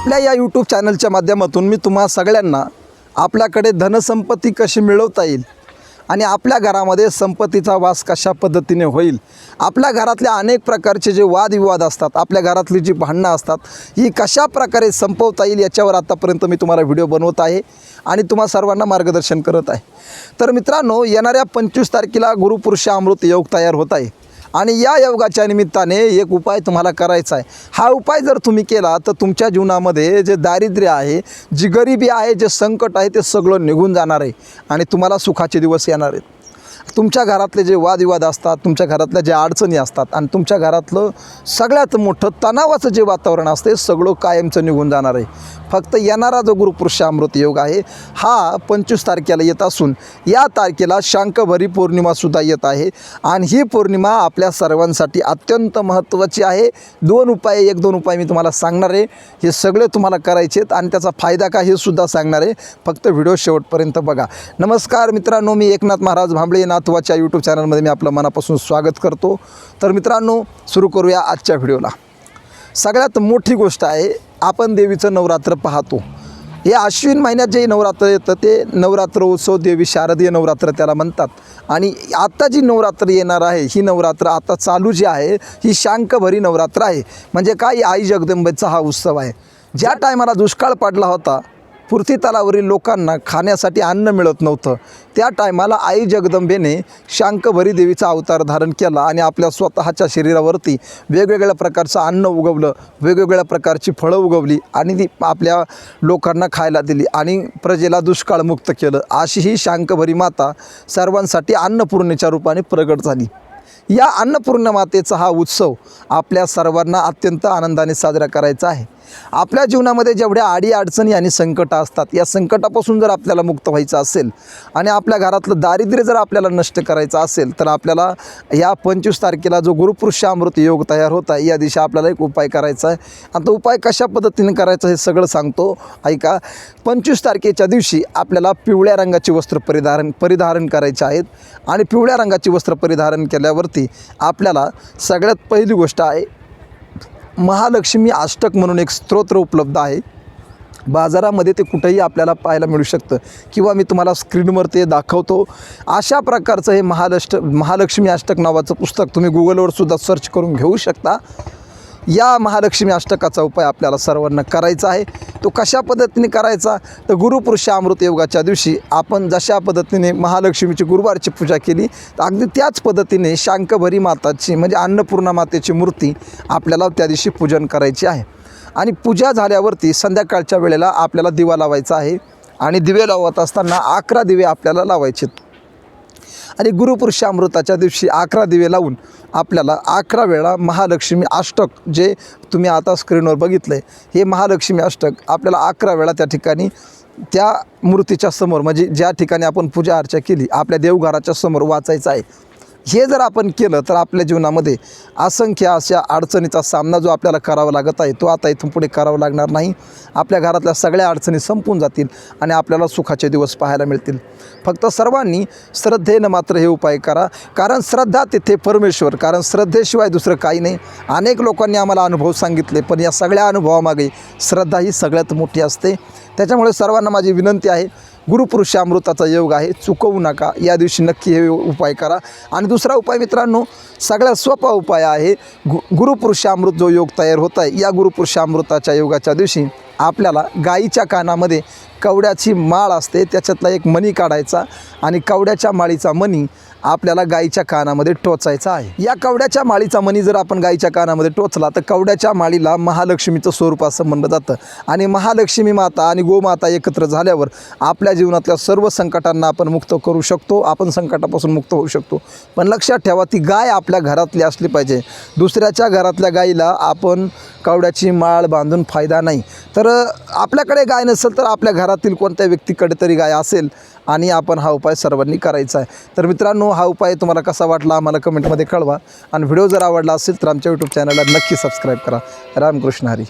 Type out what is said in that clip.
आपल्या या यूट्यूब चॅनलच्या माध्यमातून मी तुम्हा सगळ्यांना आपल्याकडे धनसंपत्ती कशी मिळवता येईल आणि आपल्या घरामध्ये संपत्तीचा वास कशा पद्धतीने होईल? आपल्या घरातल्या अनेक प्रकारचे जे वादविवाद असतात आपल्या घरातली जी भांडणं असतात ही कशा प्रकारे संपवता येईल याच्यावर आत्तापर्यंत मी तुम्हाला व्हिडिओ बनवत आहे आणि तुम्हा सर्वांना मार्गदर्शन करत आहे. तर मित्रांनो येणाऱ्या पंचवीस तारखेला गुरुपुरुष अमृत योग तयार होत आहे. आणि या योगाच्या निमित्ताने एक उपाय तुम्हाला करायचा आहे. हा उपाय जर तुम्ही केला तर तुमच्या जीवनामध्ये जे दारिद्र्य आहे जी गरिबी आहे जे संकट आहे ते सगळं निघून जाणार आहे आणि तुम्हाला सुखाचे दिवस येणार आहेत. तुमच्या घरातले जे वादविवाद असतात तुमच्या घरातल्या ज्या अडचणी असतात आणि तुमच्या घरातलं सगळ्यात मोठं तणावाचं जे वातावरण असते सगळं कायमचं निघून जाणार आहे. फक्त येणारा जो गुरुपुरुष अमृत योग आहे हा पंचवीस तारखेला येत असून या तारखेला शांकभरी पौर्णिमासुद्धा येत आहे आणि ही पौर्णिमा आपल्या सर्वांसाठी अत्यंत महत्त्वाची आहे. दोन उपाय एक दोन उपाय मी तुम्हाला सांगणार आहे. हे सगळे तुम्हाला करायचे आहेत आणि त्याचा फायदा काय हे सुद्धा सांगणार आहे. फक्त व्हिडिओ शेवटपर्यंत बघा. नमस्कार मित्रांनो मी एकनाथ महाराज भांबळे नातवाच्या यूट्यूब चॅनलमध्ये मी आपलं मनापासून स्वागत करतो. तर मित्रांनो सुरू करूया आजच्या व्हिडिओला. सगळ्यात मोठी गोष्ट आहे आपण देवीचं नवरात्र पाहतो. हे अश्विन महिन्यात जे नवरात्र येतं ते नवरात्र उत्सव देवी शारदीय नवरात्र त्याला म्हणतात. आणि आता जी नवरात्र येणार आहे ही नवरात्र आता चालू जी आहे ही शांकभरी नवरात्र आहे. म्हणजे काय आई जगदंबेचा हा उत्सव आहे. ज्या टायमाला दुष्काळ पडला होता पुर्थी तलावरील लोकांना खाण्यासाठी अन्न मिळत नव्हतं. त्या टायमाला आई जगदंबेने शांकभरी देवीचा अवतार धारण केला आणि आपल्या स्वतःच्या शरीरावरती वेगवेगळ्या प्रकारचं अन्न उगवलं वेगवेगळ्या प्रकारची फळं उगवली आणि ती आपल्या लोकांना खायला दिली आणि प्रजेला दुष्काळमुक्त केलं. अशी ही शांकभरी माता सर्वांसाठी अन्नपूर्णेच्या रूपाने प्रगट झाली. या अन्नपूर्ण मातेचा हा उत्सव आपल्या सर्वांना अत्यंत आनंदाने साजरा करायचा आहे. आपल्या जीवनामध्ये जेवढ्या आडी अडचणी आणि संकट असतात या संकटापासून जर आपल्याला मुक्त व्हायचं असेल आणि आपल्या घरातलं दारिद्र्य जर आपल्याला नष्ट करायचं असेल तर आपल्याला या पंचवीस तारखेला जो गुरुपुरुष अमृत योग तयार होत आहे या दिवशी आपल्याला एक उपाय करायचा आहे. आणि तो उपाय कशा पद्धतीने करायचा हे सगळं सांगतो. ऐका पंचवीस तारखेच्या दिवशी आपल्याला पिवळ्या रंगाची वस्त्र परिधारण परिधारण करायचे आहेत. आणि पिवळ्या रंगाची वस्त्र परिधारण केल्यावरती आपल्याला सगळ्यात पहिली गोष्ट आहे महालक्ष्मी अष्टक म्हणून एक स्तोत्र उपलब्ध आहे. बाजारामध्ये ते कुठेही आपल्याला पाहायला मिळू शकतं. किंवा मी तुम्हाला स्क्रीनवर ते दाखवतो. अशा प्रकारचं हे महालष्ट महालक्ष्मी अष्टक नावाचं पुस्तक तुम्ही गुगलवर सुद्धा सर्च करून घेऊ शकता. या महालक्ष्मी अष्टकाचा उपाय आपल्याला सर्वांना करायचा आहे. तो कशा पद्धतीने करायचा? तर गुरुपुरुष अमृत योगाच्या दिवशी आपण जशा पद्धतीने महालक्ष्मीची गुरुवारची पूजा केली तर अगदी त्याच पद्धतीने शांकभरी माताची म्हणजे अन्नपूर्णा मातेची मूर्ती आपल्याला त्या दिवशी पूजन करायची आहे. आणि पूजा झाल्यावरती संध्याकाळच्या वेळेला आपल्याला दिवा लावायचा आहे. आणि दिवे लावत असताना अकरा दिवे आपल्याला लावायचे. आणि गुरुपुरुष अमृताच्या दिवशी अकरा दिवे लावून आपल्याला अकरा वेळा महालक्ष्मी अष्टक जे तुम्ही आता स्क्रीनवर बघितलं आहे हे महालक्ष्मी अष्टक आपल्याला अकरा वेळा त्या ठिकाणी त्या मूर्तीच्या समोर म्हणजे ज्या ठिकाणी आपण पूजा अर्चा केली आपल्या देवघराच्या समोर वाचायचं आहे. हे जर आपण केलं तर आपल्या जीवनामध्ये असंख्य अशा अडचणीचा सामना जो आपल्याला करावा लागत आहे तो आता इथून पुढे करावा लागणार नाही. आपल्या घरातल्या सगळ्या अडचणी संपून जातील आणि आपल्याला सुखाचे दिवस पाहायला मिळतील. फक्त सर्वांनी श्रद्धेनं मात्र हे उपाय करा. कारण श्रद्धा तिथे परमेश्वर कारण श्रद्धेशिवाय दुसरं काही नाही. अनेक लोकांनी आम्हाला अनुभव सांगितले पण या सगळ्या अनुभवामागे श्रद्धा ही सगळ्यात मोठी असते. त्याच्यामुळे सर्वांना माझी विनंती आहे गुरुपुरुष अमृताचा योग आहे चुकवू नका. या दिवशी नक्की हे उपाय करा. आणि दुसरा उपाय मित्रांनो सगळ्यात सोपा उपाय आहे गु गुरुपुरुष अमृत जो योग तयार होत आहे या गुरुपुरुष अमृताच्या योगाच्या दिवशी आपल्याला गाईच्या कानामध्ये कवड्याची माळ असते त्याच्यातला एक मणी काढायचा आणि कवड्याच्या माळीचा मणी आपल्याला गाईच्या कानामध्ये टोचायचा आहे. या कवड्याच्या माळीचा मणी जर आपण गाईच्या कानामध्ये टोचला तर कवड्याच्या माळीला महालक्ष्मीचं स्वरूप असं म्हणलं जातं. आणि महालक्ष्मी माता आणि गोमाता एकत्र झाल्यावर आपल्या जीवनातल्या सर्व संकटांना आपण मुक्त करू शकतो आपण संकटापासून मुक्त होऊ शकतो. पण लक्षात ठेवा ती गाय आपल्या घरातली असली पाहिजे. दुसऱ्याच्या घरातल्या गायीला आपण कवड्याची माळ बांधून फायदा नाही. तर आपल्याकडे गाय नसेल तर आपल्या घरातील कोणत्या व्यक्तीकडे तरी गाय असेल आणि आपण हा उपाय सर्वांनी करायचा आहे. तर मित्रांनो हा उपाय तुम्हाला कसा वाटला आम्हाला कमेंटमध्ये कळवा. आणि व्हिडिओ जर आवडला असेल तर आमच्या यूट्यूब चॅनलला नक्की सबस्क्राईब करा. रामकृष्ण हरी.